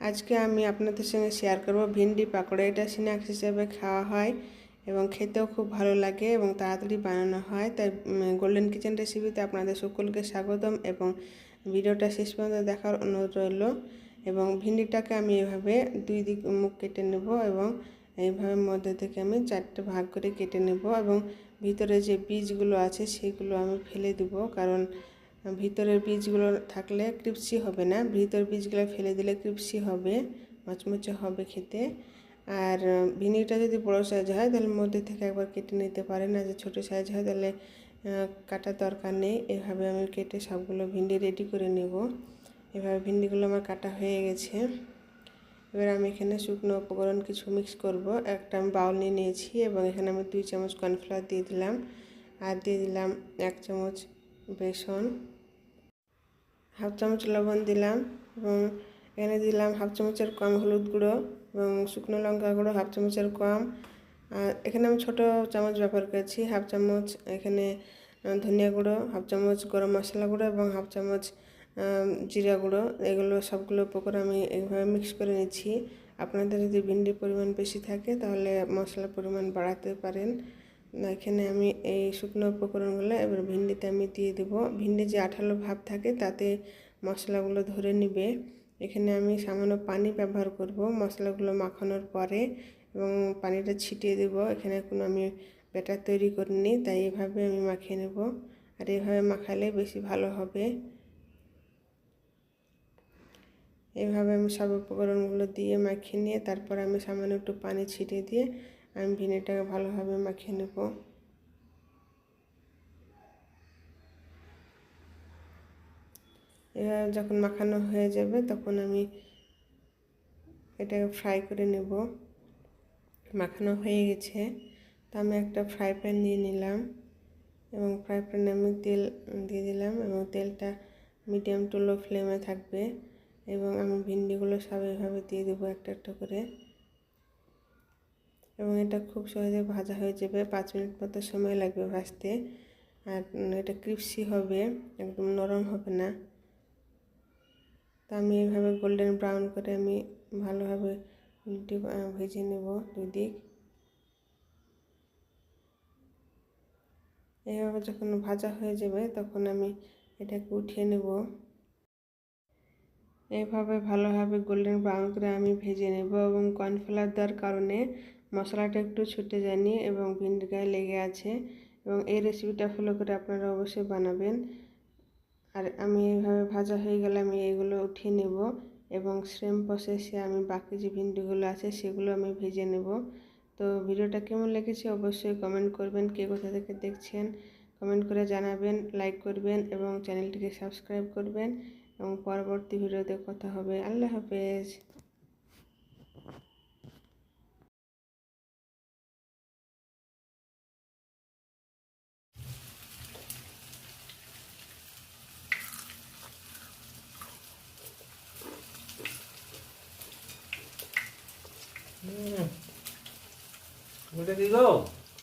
আজকে আমি আপনাদের সঙ্গে শেয়ার করব ভিন্ডি পাকোড়া। এটা স্ন্যাক্স হিসেবে খাওয়া হয় এবং খেতেও খুব ভালো লাগে এবং তাড়াতাড়ি বানানো হয়। তাই গোল্ডেন কিচেন রেসিপিতে আপনাদের সকলকে স্বাগতম এবং ভিডিওটা শেষ পর্যন্ত দেখার অনুরোধ রইল। এবং ভিন্ডিটাকে আমি এভাবে দুই দিক মুখ কেটে নেব এবং এইভাবে মধ্যে থেকে আমি চারটে ভাগ করে কেটে নেব এবং ভিতরে যে বীজগুলো আছে সেগুলো আমি ফেলে দেব। কারণ ভিতরের বীজগুলো থাকলে ক্রিপসি হবে না। ভিতরের বীজগুলো ফেলে দিলে ক্রিপসি হবে মচমচে হবে খেতে। আর ভিনিটা যদি বড় সাইজ হয়, তাহলে মধ্যে থেকে একবার কেটে নিতে পারেন। আর যে ছোটো সাইজ হয়, তাহলে কাটার দরকার নেই। এভাবে আমি কেটে সবগুলো ভিন্ডি রেডি করে নেব। এভাবে ভিন্ডিগুলো আমার কাটা হয়ে গেছে। এবার আমি এখানে শুকনো উপকরণ কিছু মিক্স করব। একটা আমি বাউল নিয়ে নিয়েছি এবং এখানে আমি দুই চামচ কর্নফ্লাওয়ার দিয়ে দিলাম। আর দিয়ে দিলাম এক চামচ বেসন, হাফ চামচ লবণ দিলাম এবং এখানে দিলাম হাফ চামচের কম হলুদ গুঁড়ো এবং শুকনো লঙ্কা গুঁড়ো, হাফ চামচের কম। আর এখানে আমি ছোটো চামচ ব্যবহার করেছি, হাফ চামচ এখানে ধনিয়া গুঁড়ো, হাফ চামচ গরম মশলা গুঁড়ো এবং হাফ চামচ জিরা গুঁড়ো। এগুলো সবগুলো উপকরণ আমি এইভাবে মিক্স করে নিচ্ছি। আপনাদের যদি ভিন্ডির পরিমাণ বেশি থাকে তাহলে মশলার পরিমাণ বাড়াতে পারেন। এখানে আমি এই শুকনো উপকরণগুলো এবার ভিন্ডিতে আমি দিয়ে দেবো। ভিন্ডি যে আঠালো ভাব থাকে, তাতে মশলাগুলো ধরে নিবে। এখানে আমি সামান্য পানি ব্যবহার করব মশলাগুলো মাখানোর পরে এবং পানিটা ছিটিয়ে দেব। এখানে কোনো আমি ব্যাটার তৈরি করিনি, তাই এভাবে আমি মাখিয়ে নেব। আর এভাবে মাখালে বেশি ভালো হবে। এইভাবে আমি সব উপকরণগুলো দিয়ে মাখিয়ে নিয়ে তারপর আমি সামান্য একটু পানি ছিটিয়ে দিয়ে আমি ভিনেটাকে ভালোভাবে মাখিয়ে নেব। এবার যখন মাখানো হয়ে যাবে তখন আমি এটাকে ফ্রাই করে নেব। মাখানো হয়ে গেছে। তো আমি একটা ফ্রাই প্যান নিয়ে নিলাম এবং ফ্রাই প্যানে আমি তেল দিয়ে দিলাম এবং তেলটা মিডিয়াম টু লো ফ্লেমে থাকবে এবং আমি ভিন্ডিগুলো সব এভাবে দিয়ে দেবো একটা একটা করে। এবং এটা খুব সহজে ভাজা হয়ে যাবে। পাঁচ মিনিট মতো সময় লাগবে ভাজতে। আর এটা ক্রিপসি হবে, একদম নরম হবে না। তা আমি এইভাবে গোল্ডেন ব্রাউন করে আমি ভালোভাবে ভেজে নেব দুই দিক এইভাবে যখন ভাজা হয়ে যাবে তখন আমি এটাকে উঠিয়ে নেব। এইভাবে ভালোভাবে গোল্ডেন ব্রাউন করে আমি ভেজে নেব এবং কর্নফ্লাওয়ার দেওয়ার কারণে মশলাটা একটু ছুটে যায়নি এবং ভিন্ডি গায়ে লেগে আছে এবং এই রেসিপিটা ফলো করে আপনারা অবশ্যই বানাবেন। আর আমি এইভাবে ভাজা হয়ে গেলে আমি এগুলো উঠিয়ে নেব এবং সেম প্রসেসে আমি বাকি যে ভিন্ডিগুলো আছে সেগুলো আমি ভেজে নেব। তো ভিডিওটা কেমন লেগেছে অবশ্যই কমেন্ট করবেন, কে কোথা থেকে দেখছেন কমেন্ট করে জানাবেন লাইক করবেন এবং চ্যানেলটিকে সাবস্ক্রাইব করবেন। এবং পরবর্তী ভিডিওতে কথা হবে। আল্লাহ হাফেজ। ওটা কি গো